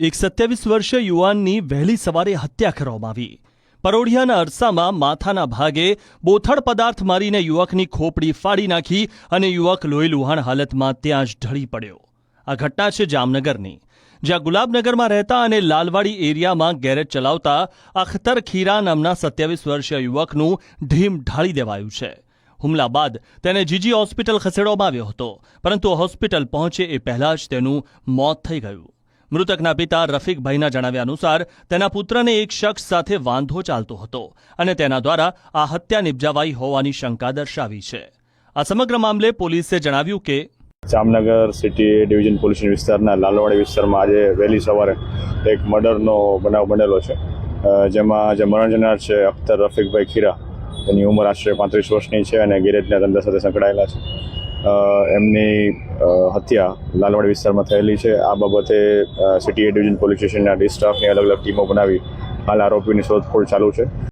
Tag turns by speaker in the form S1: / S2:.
S1: એક સત્યાવીસ વર્ષીય યુવાનની વહેલી સવારે હત્યા કરવામાં આવી. પરોઢિયાના અરસામાં માથાના ભાગે બોથડ પદાર્થ મારીને યુવકની ખોપડી ફાડી નાખી અને યુવક લોહી લુહાણ હાલતમાં ત્યાં જ ઢળી પડ્યો. આ ઘટના છે જામનગરની. જ્યાં ગુલાબનગરમાં રહેતા અને લાલવાડી એરિયામાં ગેરેજ ચલાવતા અખ્તર ખીરા નામના સત્યાવીસ વર્ષીય યુવકનું ઢીમ ઢાળી દેવાયું છે. હુમલા બાદ તેને જીજી હોસ્પિટલ ખસેડવામાં આવ્યો હતો, પરંતુ હોસ્પિટલ પહોંચે એ પહેલાં જ તેનું મોત થઈ ગયું. મૃતકના પિતા રફીકભાઈના જણાવ્યા અનુસાર તેના પુત્રને એક શખ્સ સાથે વાંધો ચાલતો હતો અને તેના દ્વારા આ હત્યા નિપજાવાઈ હોવાની શંકા દર્શાવી છે. આ સમગ્ર મામલે પોલીસે જણાવ્યું કે
S2: જામનગર સિટી ડિવિઝન પોલીસ વિસ્તારના લાલવાડી વિસ્તારમાં આજે વહેલી સવારે એક મર્ડરનો બનાવ બનેલો છે. જેમાં જે મરણ જનાર છે અખ્તર રફીકભાઈ ખીરા, એની ઉંમર આશરે પાંત્રીસ વર્ષની છે અને ગેરેજના ધંધા સાથે સંકળાયેલા છે. એમની હત્યા લાલવાડી વિસ્તારમાં થયેલી છે. આ બાબતે સિટી સિટી ડિવિઝન પોલીસ સ્ટેશનના ડિસ્ટાફની અલગ અલગ ટીમો બનાવી હાલ આરોપીની શોધખોળ ચાલુ છે.